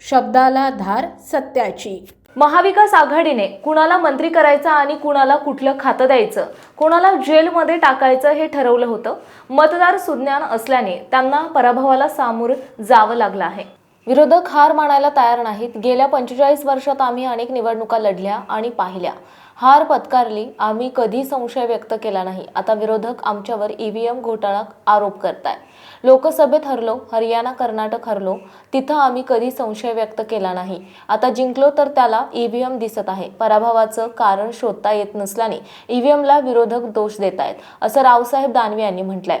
शब्दाला धार सत्याची. महाविकास आघाडीने कुणाला मंत्री करायचं आणि कुणाला कुठलं खातं द्यायचं कुणाला जेलमध्ये टाकायचं हे ठरवलं होतं. मतदार सुज्ञान असल्याने त्यांना पराभवाला सामोरं जावं लागलं आहे. विरोधक हार मानायला तयार नाहीत. गेल्या पंचेचाळीस वर्षात आम्ही अनेक निवडणुका लढल्या आणि पाहिल्या. हार पत्कारली आम्ही कधी संशय व्यक्त केला नाही. आता विरोधक आमच्यावर ईव्हीएम घोटाळा आरोप करताय. लोकसभेत हरलो हरियाणा कर्नाटक हरलो तिथं आम्ही कधी संशय व्यक्त केला नाही. आता जिंकलो तर त्याला ईव्हीएम दिसत आहे. पराभवाचं कारण शोधता येत नसल्याने ईव्हीएमला विरोधक दोष देत आहेत असं रावसाहेब दानवे यांनी म्हटलंय.